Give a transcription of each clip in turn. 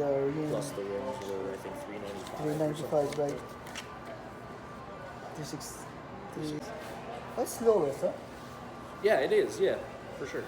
the ring. Plus the rims were I think three ninety five. 395, right? 360. That's lowest, huh? Yeah, it is. Yeah, for sure.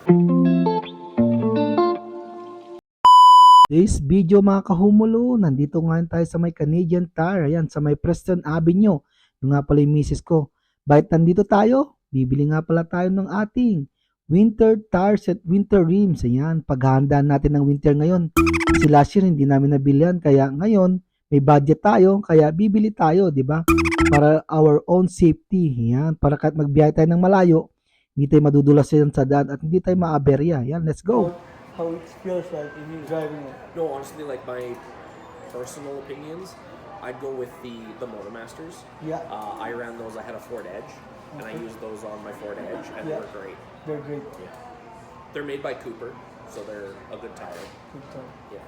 Today's video mga kahumulo, nandito ngayon tayo sa may Canadian Tire, ayan, sa may Preston Avenue. Yung nga pala yung misis ko. Bakit nandito tayo? Bibili nga pala tayo ng ating winter tires at winter rims. Ayan, paghahandaan natin ng winter ngayon. Kasi last year hindi namin nabilihan, kaya ngayon may budget tayo, kaya bibili tayo, di ba? Para our own safety. Ayan, para kahit magbiyahe tayo ng malayo, hindi tayo madudulas yan sa daan at hindi tayo maaberya. Ayan, let's go. How it feels like if you're driving it. No, honestly, like my personal opinions, I'd go with the the Motormasters. Yeah, Uh, I ran those. I had a Ford Edge, and I Okay. used those on my Ford Edge, and Yeah. they're great. they're great. Yeah, they're made by Cooper, so they're a good tire. Good. Yeah.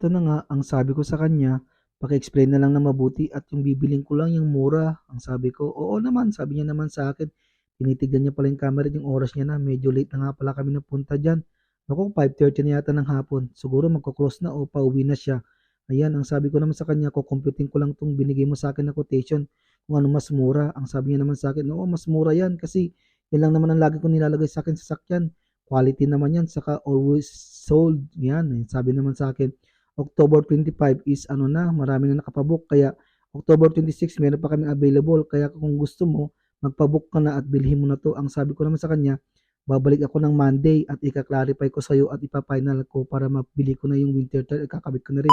Ito na nga, ang sabi ko sa kanya, paki-explain na lang na mabuti at yung bibiling ko lang yung mura. Ang sabi ko, oo naman, sabi niya naman sa akin. Tinitignan niya pala yung camera, yung oras niya na, medyo late na nga pala kami napunta dyan. Ako, 5.30 na yata ng hapon. Siguro magko-close na o pauwi na siya. Ayan, ang sabi ko naman sa kanya, kukumputin ko lang tong binigay mo sa akin na quotation kung ano mas mura. Ang sabi niya naman sa akin, oo, mas mura yan kasi yan lang naman ang lagi ko nilalagay sa akin sa sakyan. Quality naman yan, saka always sold. Yan, eh, sabi naman sa akin, October 25 is ano na, marami na nakapabook. Kaya October 26 meron pa kami available. Kaya kung gusto mo, magpabook ka na at bilhin mo na to. Ang sabi ko naman sa kanya, babalik ako ng Monday at ika-clarify ko sa'yo at ipa-final ko para mabili ko na yung winter tire at kakabit ko na rin.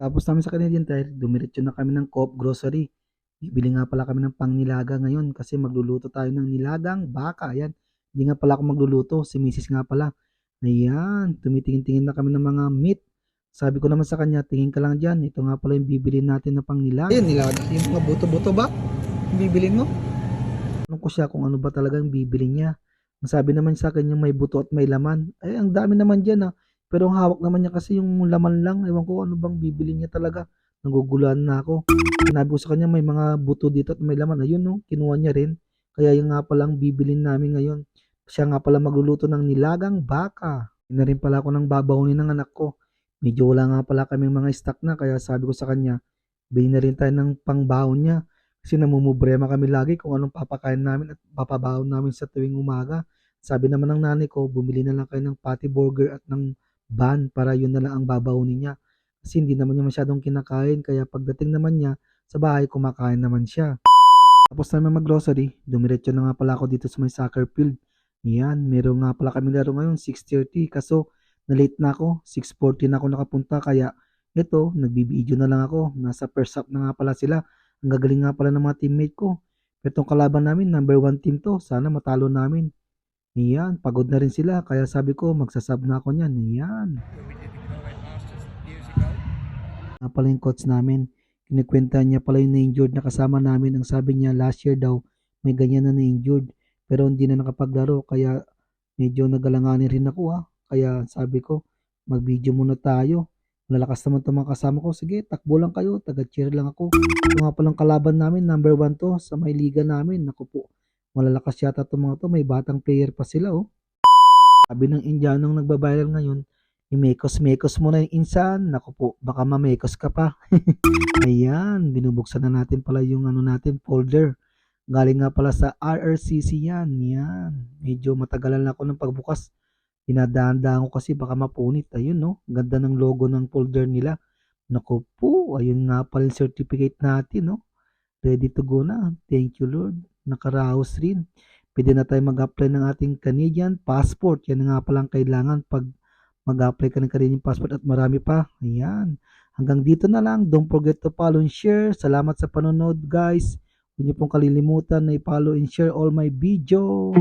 Tapos namin sa Canadian Tire, dumiretso na kami ng Coop Grocery. Bibili nga pala kami ng pangnilaga ngayon kasi magluluto tayo ng nilagang baka. Ayan, hindi nga pala ako magluluto, si Mrs. nga pala. Ayan, tumitingin-tingin na kami ng mga meat. Sabi ko naman sa kanya, tingin ka lang dyan. Ito nga pala yung bibili natin na pang nilaga. Ayan, nilaga. Yung mga buto-buto ba? Yung bibilin mo? Tanong ko siya kung ano ba talaga yung bibili niya. Ang sabi naman sa akin yung may buto at may laman. Ay, ang dami naman dyan ah. Pero ang hawak naman niya kasi yung laman lang. Ewan ko ano bang bibili niya talaga. Naguguluhan na ako. Sinabi ko sa kanya may mga buto dito at may laman. Ayun no, kinuha niya rin. Kaya yung nga palang bibilin namin ngayon. Siya nga pala magluluto ng nilagang baka. Na rin pala ako ng babawnin ng anak ko. Medyo wala nga pala kaming mga stock na kaya sabi ko sa kanya, bilhin na rin tayo ng pangbawon niya. Kasi namumubrema kami lagi kung anong papakain namin at papabawon namin sa tuwing umaga. Sabi naman ng nanay ko, bumili na lang kayo ng patty burger at ng ban para yun na lang ang babawnin niya. Kasi hindi naman niya masyadong kinakain kaya pagdating naman niya sa bahay kumakain naman siya. Tapos namin mag-grocery, dumiretso na nga pala ako dito sa may soccer field. Yan, meron nga pala kami laro ngayon, 6.30. Kaso, na-late na ako, 6.40 na ako nakapunta. Kaya, ito, nagbibideo na lang ako. Nasa first half na nga pala sila. Ang gagaling nga pala ng mga teammate ko. Itong kalaban namin, number one team to. Sana matalo namin. Yan, pagod na rin sila. Kaya sabi ko, magsasab na ako niyan. Yan. Nga pala yung coach namin. Kinikwenta niya pala yung na-injured na kasama namin. Ang sabi niya, last year daw, may ganyan na na-injured. Pero hindi na nakapaglaro. Kaya medyo nagalanganin rin ako ah. Kaya sabi ko, mag-video muna tayo. Malalakas naman itong mga kasama ko. Sige, takbo lang kayo. Taga-cheer lang ako. Ito nga palang kalaban namin. Number one to sa may liga namin. Naku po. Malalakas yata itong mga to. May batang player pa sila oh. Sabi ng Indianong nagbabiral ngayon, imekos-mekos mo na yung insan. Naku po, baka mamekos ka pa. Ayan, binubuksan na natin pala yung ano natin, folder. Galing nga pala sa RRCC yan. Yan. Medyo matagalan ako ng pagbukas. Dinadahan-dahan ko kasi baka mapunit. Ayun no, ganda ng logo ng folder nila. Naku po, ayun nga pala yung certificate natin no. Ready to go na. Thank you Lord. Nakaraos rin. Pwede na tayo mag-apply ng ating Canadian passport. Yan nga palang kailangan pag mag-apply ka ng Canadian passport at marami pa. Ayan. Hanggang dito na lang. Don't forget to follow and share. Salamat sa panonood guys. Niyo pong kalilimutan na i-follow and share all my video.